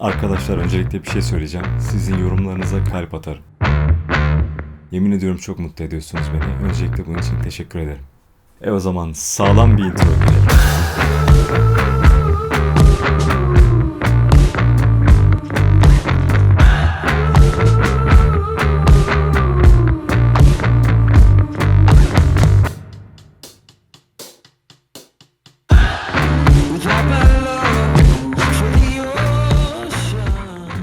Arkadaşlar öncelikle bir şey söyleyeceğim. Sizin yorumlarınıza kalp atarım. Yemin ediyorum çok mutlu ediyorsunuz beni. Öncelikle bunun için teşekkür ederim. E o zaman sağlam bir intro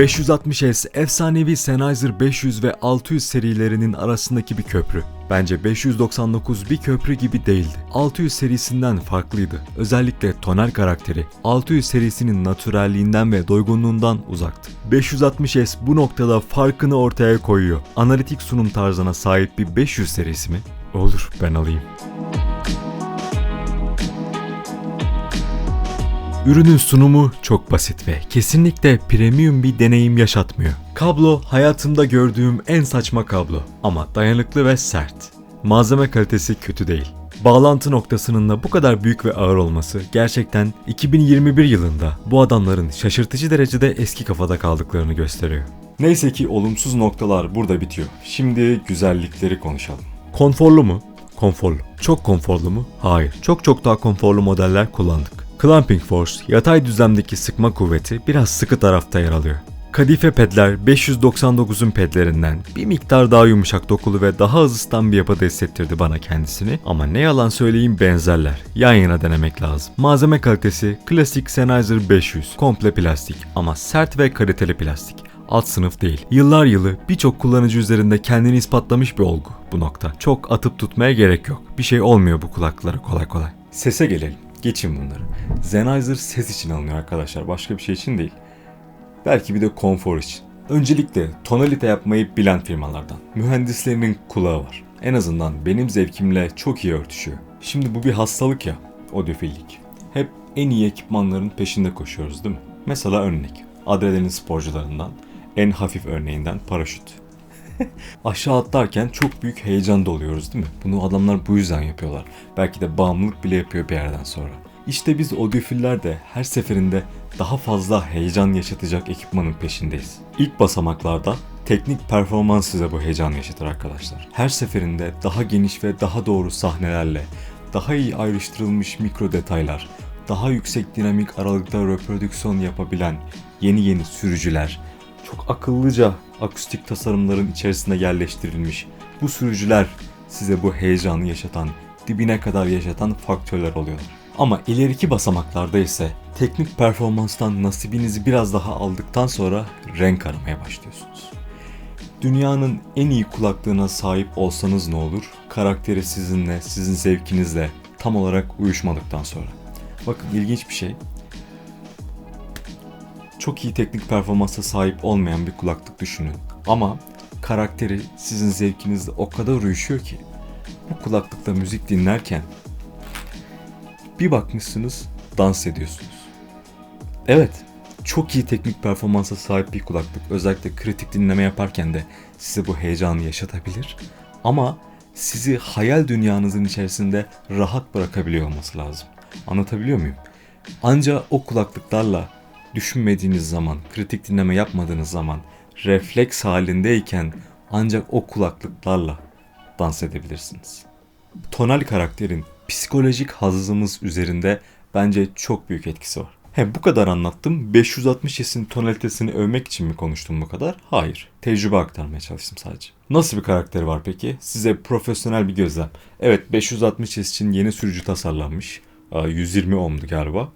...560S efsanevi Sennheiser 500 ve 600 serilerinin arasındaki bir köprü. Bence 599 bir köprü gibi değildi. 600 serisinden farklıydı. Özellikle tonal karakteri 600 serisinin natürelliğinden ve doygunluğundan uzaktı. 560S bu noktada farkını ortaya koyuyor. Analitik sunum tarzına sahip bir 500 serisi mi? Olur ben alayım. Ürünün sunumu çok basit ve kesinlikle premium bir deneyim yaşatmıyor. Kablo hayatımda gördüğüm en saçma kablo ama dayanıklı ve sert. Malzeme kalitesi kötü değil. Bağlantı noktasının da bu kadar büyük ve ağır olması gerçekten 2021 yılında bu adamların şaşırtıcı derecede eski kafada kaldıklarını gösteriyor. Neyse ki olumsuz noktalar burada bitiyor. Şimdi güzellikleri konuşalım. Konforlu mu? Konforlu. Çok konforlu mu? Hayır. Çok çok daha konforlu modeller kullandık. Clamping Force, yatay düzlemdeki sıkma kuvveti biraz sıkı tarafta yer alıyor. Kadife pedler 599'un pedlerinden bir miktar daha yumuşak dokulu ve daha hızlı ısıtan bir yapıda hissettirdi bana kendisini ama ne yalan söyleyeyim benzerler. Yan yana denemek lazım. Malzeme kalitesi klasik Sennheiser 500 komple plastik ama sert ve kaliteli plastik alt sınıf değil. Yıllar yılı birçok kullanıcı üzerinde kendini ispatlamış bir olgu bu nokta. Çok atıp tutmaya gerek yok. Bir şey olmuyor bu kulaklara kolay kolay. Sese gelelim. Geçin bunları. Sennheiser ses için alınıyor arkadaşlar. Başka bir şey için değil. Belki bir de konfor için. Öncelikle tonalite yapmayı bilen firmalardan. Mühendislerinin kulağı var. En azından benim zevkimle çok iyi örtüşüyor. Şimdi bu bir hastalık ya, odyofillik. Hep en iyi ekipmanların peşinde koşuyoruz değil mi? Mesela örnek. Adrenalin sporcularından, en hafif örneğinden paraşüt. Aşağı atlarken çok büyük heyecan doluyoruz değil mi? Bunu adamlar bu yüzden yapıyorlar. Belki de bağımlılık bile yapıyor bir yerden sonra. İşte biz odyofiller de her seferinde daha fazla heyecan yaşatacak ekipmanın peşindeyiz. İlk basamaklarda teknik performans size bu heyecanı yaşatır arkadaşlar. Her seferinde daha geniş ve daha doğru sahnelerle, daha iyi ayrıştırılmış mikro detaylar, daha yüksek dinamik aralıkta reprodüksiyon yapabilen yeni yeni sürücüler, çok akıllıca akustik tasarımların içerisine yerleştirilmiş bu sürücüler size bu heyecanı yaşatan, dibine kadar yaşatan faktörler oluyorlar. Ama ileriki basamaklarda ise teknik performanstan nasibinizi biraz daha aldıktan sonra renk aramaya başlıyorsunuz. Dünyanın en iyi kulaklığına sahip olsanız ne olur? Karakteri sizinle, sizin zevkinizle tam olarak uyuşmadıktan sonra. Bakın ilginç bir şey. Çok iyi teknik performansa sahip olmayan bir kulaklık düşünün. Ama karakteri sizin zevkinizle o kadar uyuşuyor ki bu kulaklıkta müzik dinlerken bir bakmışsınız dans ediyorsunuz. Evet, çok iyi teknik performansa sahip bir kulaklık özellikle kritik dinleme yaparken de size bu heyecanı yaşatabilir. Ama sizi hayal dünyanızın içerisinde rahat bırakabiliyor olması lazım. Anlatabiliyor muyum? Ancak o kulaklıklarla düşünmediğiniz zaman, kritik dinleme yapmadığınız zaman, refleks halindeyken ancak o kulaklıklarla dans edebilirsiniz. Tonal karakterin psikolojik hazımız üzerinde bence çok büyük etkisi var. He bu kadar anlattım. 560 S'in tonalitesini övmek için mi konuştum bu kadar? Hayır. Tecrübe aktarmaya çalıştım sadece. Nasıl bir karakteri var peki? Size profesyonel bir gözlem. Evet 560 S için yeni sürücü tasarlanmış. 120 ohm'du galiba.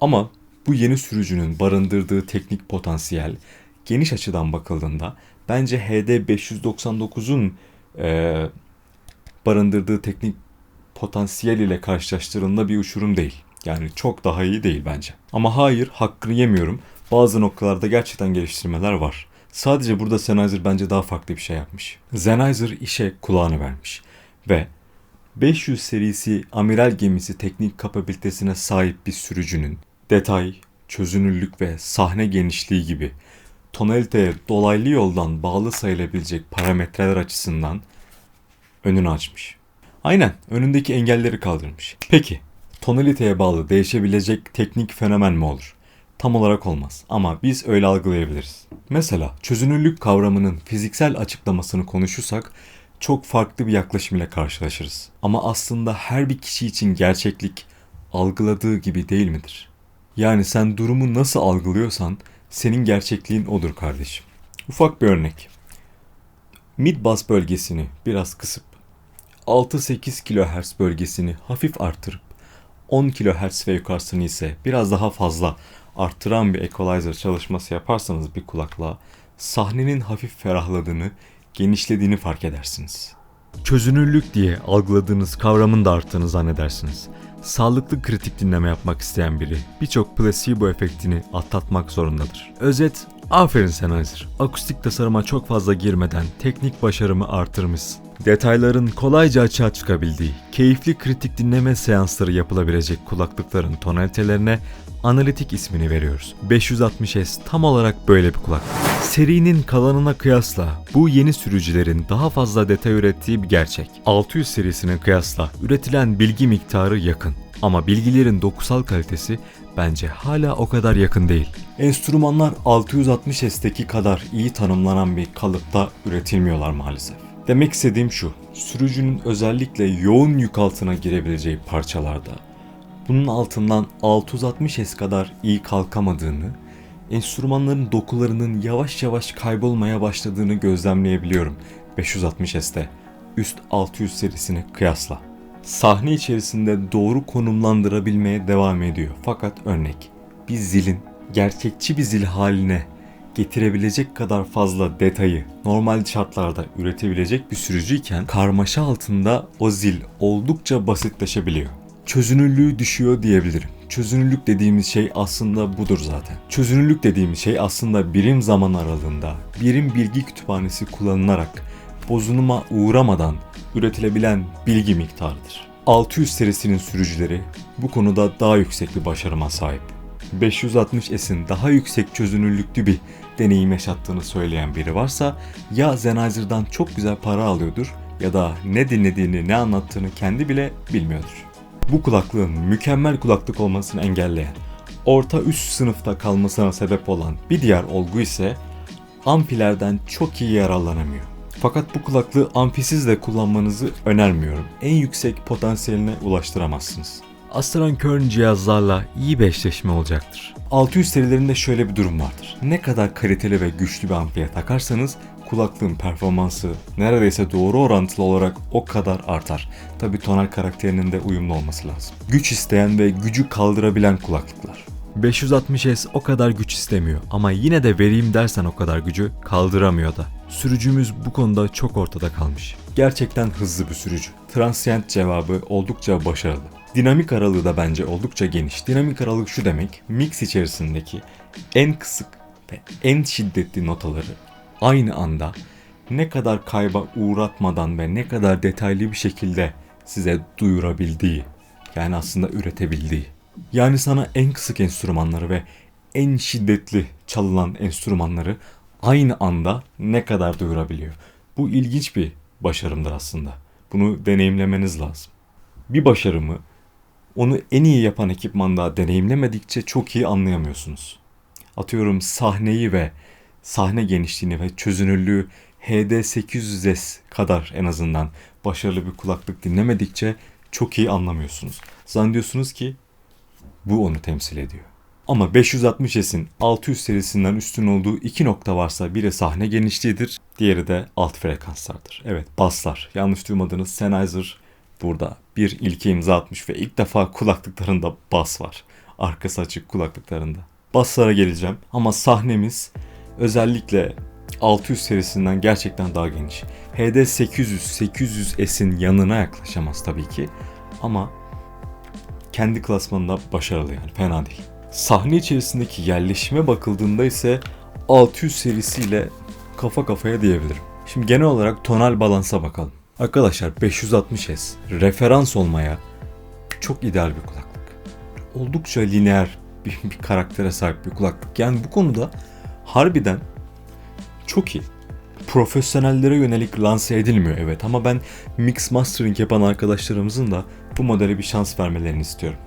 Ama bu yeni sürücünün barındırdığı teknik potansiyel geniş açıdan bakıldığında bence HD 599'un e, barındırdığı teknik potansiyel ile karşılaştırıldığında bir uçurum değil. Yani çok daha iyi değil bence. Ama hayır hakkını yemiyorum. Bazı noktalarda gerçekten geliştirmeler var. Sadece burada Sennheiser bence daha farklı bir şey yapmış. Sennheiser işe kulağını vermiş. Ve 500 serisi amiral gemisi teknik kapabilitesine sahip bir sürücünün detay, çözünürlük ve sahne genişliği gibi tonaliteye dolaylı yoldan bağlı sayılabilecek parametreler açısından önünü açmış. Aynen önündeki engelleri kaldırmış. Peki tonaliteye bağlı değişebilecek teknik fenomen mi olur? tam olarak olmaz ama biz öyle algılayabiliriz. Mesela çözünürlük kavramının fiziksel açıklamasını konuşursak çok farklı bir yaklaşım ile karşılaşırız. Ama aslında her bir kişi için gerçeklik algıladığı gibi değil midir? Yani sen durumu nasıl algılıyorsan senin gerçekliğin odur kardeşim. Ufak bir örnek. Mid bas bölgesini biraz kısıp 6-8 kHz bölgesini hafif artırıp 10 kHz ve yukarısını ise biraz daha fazla arttıran bir equalizer çalışması yaparsanız bir kulaklığa sahnenin hafif ferahladığını, genişlediğini fark edersiniz. Çözünürlük diye algıladığınız kavramın da arttığını zannedersiniz. Sağlıklı kritik dinleme yapmak isteyen biri birçok placebo efektini atlatmak zorundadır. Özet, aferin Sennheiser. Akustik tasarıma çok fazla girmeden teknik başarımı artırmışsın. Detayların kolayca açığa çıkabildiği, keyifli kritik dinleme seansları yapılabilecek kulaklıkların tonalitelerine analitik ismini veriyoruz. 560S tam olarak böyle bir kulaklık. Serinin kalanına kıyasla bu yeni sürücülerin daha fazla detay ürettiği bir gerçek. 600 serisine kıyasla üretilen bilgi miktarı yakın. Ama bilgilerin dokusal kalitesi bence hala o kadar yakın değil. Enstrümanlar 660S'teki kadar iyi tanımlanan bir kalıpta üretilmiyorlar maalesef. Demek istediğim şu, sürücünün özellikle yoğun yük altına girebileceği parçalarda bunun altından 660S kadar iyi kalkamadığını, enstrümanların dokularının yavaş yavaş kaybolmaya başladığını gözlemleyebiliyorum 560S'te üst 600 serisine kıyasla. Sahne içerisinde doğru konumlandırabilmeye devam ediyor. Fakat örnek bir zilin gerçekçi bir zil haline getirebilecek kadar fazla detayı normal şartlarda üretebilecek bir sürücüyken karmaşa altında o zil oldukça basitleşebiliyor çözünürlüğü düşüyor diyebilirim. Çözünürlük dediğimiz şey aslında budur zaten. Çözünürlük dediğimiz şey aslında birim zaman aralığında, birim bilgi kütüphanesi kullanılarak bozunuma uğramadan üretilebilen bilgi miktarıdır. 600 serisinin sürücüleri bu konuda daha yüksek bir başarıma sahip. 560S'in daha yüksek çözünürlüklü bir deneyim yaşattığını söyleyen biri varsa ya Sennheiser'dan çok güzel para alıyordur ya da ne dinlediğini ne anlattığını kendi bile bilmiyordur. Bu kulaklığın mükemmel kulaklık olmasını engelleyen, orta üst sınıfta kalmasına sebep olan bir diğer olgu ise amfilerden çok iyi yararlanamıyor. Fakat bu kulaklığı amfisiz de kullanmanızı önermiyorum. En yüksek potansiyeline ulaştıramazsınız. Astron Kern cihazlarla iyi bir eşleşme olacaktır. 600 serilerinde şöyle bir durum vardır. Ne kadar kaliteli ve güçlü bir amfiye takarsanız kulaklığın performansı neredeyse doğru orantılı olarak o kadar artar. Tabi tonal karakterinin de uyumlu olması lazım. Güç isteyen ve gücü kaldırabilen kulaklıklar. 560S o kadar güç istemiyor ama yine de vereyim dersen o kadar gücü kaldıramıyor da. Sürücümüz bu konuda çok ortada kalmış. Gerçekten hızlı bir sürücü. Transient cevabı oldukça başarılı. Dinamik aralığı da bence oldukça geniş. Dinamik aralık şu demek, mix içerisindeki en kısık ve en şiddetli notaları aynı anda ne kadar kayba uğratmadan ve ne kadar detaylı bir şekilde size duyurabildiği, yani aslında üretebildiği. Yani sana en kısık enstrümanları ve en şiddetli çalınan enstrümanları aynı anda ne kadar duyurabiliyor. Bu ilginç bir başarımdır aslında. Bunu deneyimlemeniz lazım. Bir başarımı onu en iyi yapan ekipmanda deneyimlemedikçe çok iyi anlayamıyorsunuz. Atıyorum sahneyi ve sahne genişliğini ve çözünürlüğü HD800S kadar en azından başarılı bir kulaklık dinlemedikçe çok iyi anlamıyorsunuz. Zannediyorsunuz ki bu onu temsil ediyor. Ama 560S'in 600 serisinden üstün olduğu iki nokta varsa biri sahne genişliğidir, diğeri de alt frekanslardır. Evet baslar. Yanlış duymadınız Sennheiser burada bir ilke imza atmış ve ilk defa kulaklıklarında bas var. Arkası açık kulaklıklarında. Baslara geleceğim ama sahnemiz özellikle 600 serisinden gerçekten daha geniş. HD 800, 800S'in yanına yaklaşamaz tabii ki ama kendi klasmanında başarılı yani fena değil. Sahne içerisindeki yerleşime bakıldığında ise 600 serisiyle kafa kafaya diyebilirim. Şimdi genel olarak tonal balansa bakalım. Arkadaşlar 560S referans olmaya çok ideal bir kulaklık. Oldukça lineer bir, bir karaktere sahip bir kulaklık. Yani bu konuda harbiden çok iyi. Profesyonellere yönelik lanse edilmiyor evet ama ben mix mastering yapan arkadaşlarımızın da bu modele bir şans vermelerini istiyorum.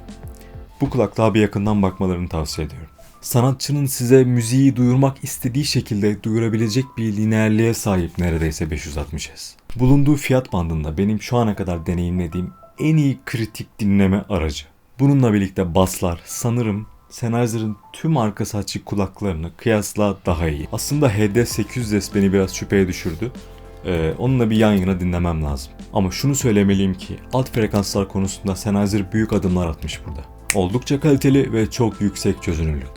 Bu kulaklığa bir yakından bakmalarını tavsiye ediyorum. Sanatçının size müziği duyurmak istediği şekilde duyurabilecek bir lineerliğe sahip neredeyse 560S. Bulunduğu fiyat bandında benim şu ana kadar deneyimlediğim en iyi kritik dinleme aracı. Bununla birlikte baslar sanırım Sennheiser'ın tüm arka saçlı kulaklarını kıyasla daha iyi. Aslında HD800S beni biraz şüpheye düşürdü. Ee, onunla bir yan yana dinlemem lazım. Ama şunu söylemeliyim ki alt frekanslar konusunda Sennheiser büyük adımlar atmış burada. Oldukça kaliteli ve çok yüksek çözünürlük.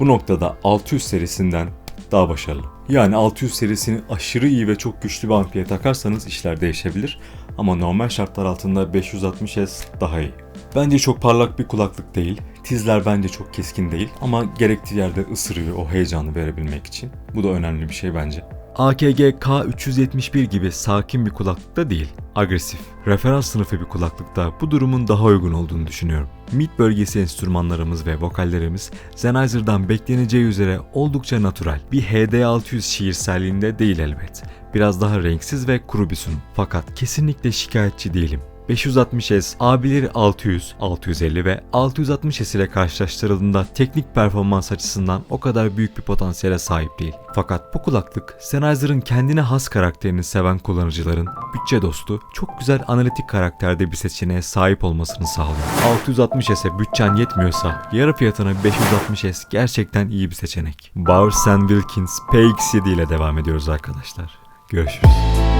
Bu noktada 600 serisinden daha başarılı. Yani 600 serisini aşırı iyi ve çok güçlü bir amfiye takarsanız işler değişebilir. Ama normal şartlar altında 560S daha iyi. Bence çok parlak bir kulaklık değil. Tizler bence çok keskin değil ama gerektiği yerde ısırıyor o heyecanı verebilmek için. Bu da önemli bir şey bence. AKG K371 gibi sakin bir kulaklıkta değil, agresif, referans sınıfı bir kulaklıkta bu durumun daha uygun olduğunu düşünüyorum. Mid bölgesi enstrümanlarımız ve vokallerimiz Sennheiser'dan bekleneceği üzere oldukça natural. Bir HD600 şiirselliğinde değil elbet. Biraz daha renksiz ve kuru bir sunum. Fakat kesinlikle şikayetçi değilim. 560S abileri 600, 650 ve 660S ile karşılaştırıldığında teknik performans açısından o kadar büyük bir potansiyele sahip değil. Fakat bu kulaklık Sennheiser'ın kendine has karakterini seven kullanıcıların bütçe dostu, çok güzel analitik karakterde bir seçeneğe sahip olmasını sağlıyor. 660S'e bütçen yetmiyorsa yarı fiyatına 560S gerçekten iyi bir seçenek. Bowers Wilkins PX7 ile devam ediyoruz arkadaşlar. Görüşürüz.